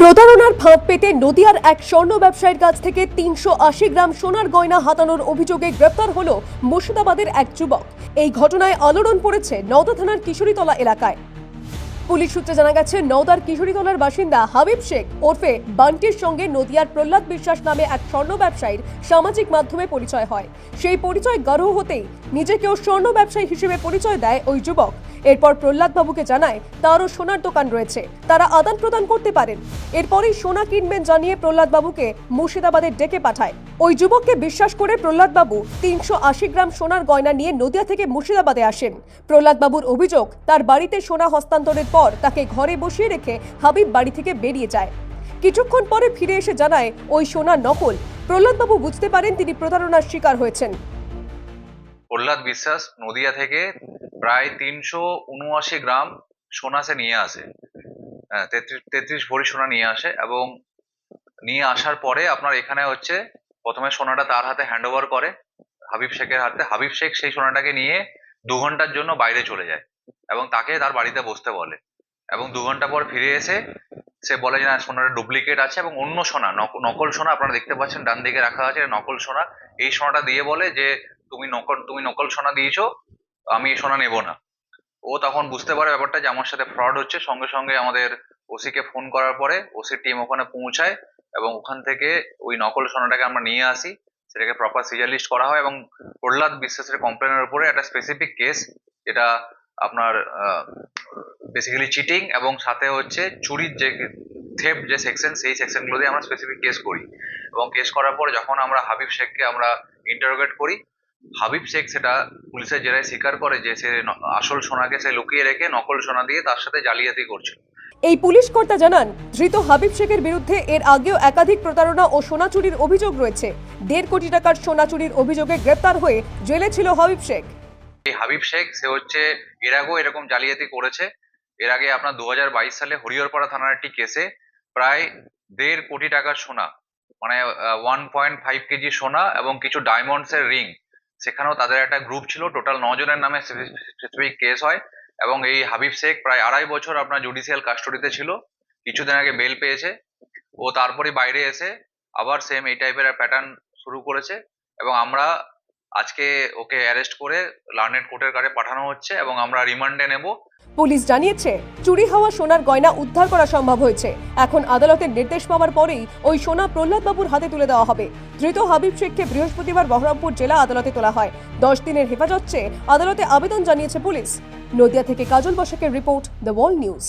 প্রতারণার ফাঁদ পেতে নদিয়ার এক স্বর্ণ ব্যবসায়ীর কাছ থেকে তিনশো আশি গ্রাম সোনার গয়না হাতানোর অভিযোগে গ্রেপ্তার হল মুর্শিদাবাদের এক যুবক। এই ঘটনায় আলোড়ন পড়েছে নওদা থানার কিশোরীতলা এলাকায়। পুলিশ সূত্রে জানা গেছে, নওদার কিশোরীতলার বাসিন্দা হাবিব শেখ ওরফে বান্টির সঙ্গে নদিয়ার প্রহ্লাদ বিশ্বাস নামে এক স্বর্ণ ব্যবসায়ীর সামাজিক মাধ্যমে পরিচয় হয়। সেই পরিচয় গাঢ় হতেই নিজেকেও স্বর্ণ ব্যবসায়ী হিসেবে পরিচয় দেয় ওই যুবক। এরপর প্রহ্লাদ বাবুকে জানায়, তারও সোনার দোকান রয়েছে। তারা আদান প্রদান করতে পারেন। এরপরেই সোনা কিনবেন জানিয়ে প্রহ্লাদ বাবুকে মুর্শিদাবাদে ডেকে পাঠায়। ওই যুবককে বিশ্বাস করে প্রহ্লাদ বাবু তিনশো আশি গ্রাম সোনার গয়না নিয়ে নদিয়া থেকে মুর্শিদাবাদে আসেন। প্রহ্লাদ বাবুর অভিযোগ, তার বাড়িতে সোনা হস্তান্তরের পর তাকে ঘরে বসিয়ে রেখে হাবিব বাড়ি থেকে বেরিয়ে যায়। কিছুক্ষণ পরে ফিরে এসে জানায়, ওই সোনা নকল। প্রহ্লাদবাবু বুঝতে পারেন তিনি প্রতারণার শিকার হয়েছেন। প্রহ্লাদ বিশ্বাস নদিয়া থেকে প্রায় তিনশো উনআশি গ্রাম সোনা সে নিয়ে আসে। হ্যাঁ, তেত্রিশ তেত্রিশ ভরি সোনা নিয়ে আসে এবং নিয়ে আসার পরে আপনার এখানে হচ্ছে প্রথমে সোনাটা তার হাতে হ্যান্ড ওভার করে হাবিব শেখের হাতে। হাবিব শেখ সেই সোনাটাকে নিয়ে দু ঘণ্টার জন্য বাইরে চলে যায় এবং তাকে তার বাড়িতে বসতে বলে এবং দু ঘণ্টা পর ফিরে এসে সে বলে যে না সোনাটা ডুপ্লিকেট আছে এবং অন্য সোনা নকল সোনা আপনারা দেখতে পাচ্ছেন ডান দিকে রাখা আছে নকল সোনা। এই সোনাটা দিয়ে বলে যে তুমি নকল তুমি নকল সোনা দিয়েছ, আমি এই সোনা নেব না। ও তখন বুঝতে পারে ব্যাপারটা যে আমার সাথে ফ্রড হচ্ছে। সঙ্গে সঙ্গে আমাদের ওসিকে ফোন করার পরে ওসির টিম ওখানে পৌঁছায় এবং ওখান থেকে ওই নকল সোনাটাকে আমরা নিয়ে আসি। সেটাকে প্রপার সিজার লিস্ট করা হয় এবং প্রহ্লাদ বিশ্বাসের কমপ্লেনের উপরে একটা স্পেসিফিক কেস যেটা আপনার বেসিক্যালি চিটিং এবং সাথে হচ্ছে চুরির যে থেপ যে সেকশন সেই সেকশনগুলো দিয়ে আমরা স্পেসিফিক কেস করি। এবং কেস করার পর যখন আমরা হাবিব শেখকে আমরা ইন্টারোগেট করি হাবিব শেখ সেটা পুলিশের জেরায় স্বীকার করে যে সে আসল সোনাকে সে লুকিয়ে রেখে নকল সোনা দিয়ে তার সাথে জালিয়াতি করছিল। এই পুলিশ কর্তা জানান ধৃত হাবিব শেখের বিরুদ্ধে এর আগেও একাধিক প্রতারণা ও সোনা চুরির অভিযোগ রয়েছে। দেড় কোটি টাকার সোনা চুরির অভিযোগে গ্রেপ্তার হয়ে জেলে ছিল হাবিব শেখ। এই হাবিব শেখ সে হচ্ছে এর আগেও এরকম জালিয়াতি করেছে। এর আগে আপনার দু হাজার বাইশ সালে হরিহরপাড়া থানার একটি কেসে প্রায় দেড় কোটি টাকার সোনা মানে ওয়ান পয়েন্ট ফাইভ কেজি সোনা এবং কিছু ডায়মন্ডস এর রিং সেখানেও তাদের একটা গ্রুপ ছিল টোটাল জনের নামে স্পেসিফিক কেস হয়। এবং এই হাবিব শেখ প্রায় আড়াই বছর আপনার জুডিশিয়াল কাস্টডিতে ছিল। কিছুদিন আগে বেল পেয়েছে। ও তারপরে বাইরে এসে আবার সেম এই টাইপের প্যাটার্ন শুরু করেছে। এবং আমরা আজকে ওকে অ্যারেস্ট করে লার্নেড কোর্টের কাছে পাঠানো হচ্ছে এবং আমরা রিমান্ডে নেব। পুলিশ জানিয়েছে, চুরি হওয়া সোনার গয়না উদ্ধার করা সম্ভব হয়েছে। এখন আদালতের নির্দেশ পাওয়ার পরেই ওই সোনা প্রহ্লাদবাবুর হাতে তুলে দেওয়া হবে। ধৃত হাবিব শেখকে বৃহস্পতিবার বহরমপুর জেলা আদালতে তোলা হয়। দশ দিনের হেফাজত চেয়ে আদালতে আবেদন জানিয়েছে পুলিশ। নদিয়া থেকে কাজল বসাকের রিপোর্ট, দ্য ওয়ার্ল্ড নিউজ।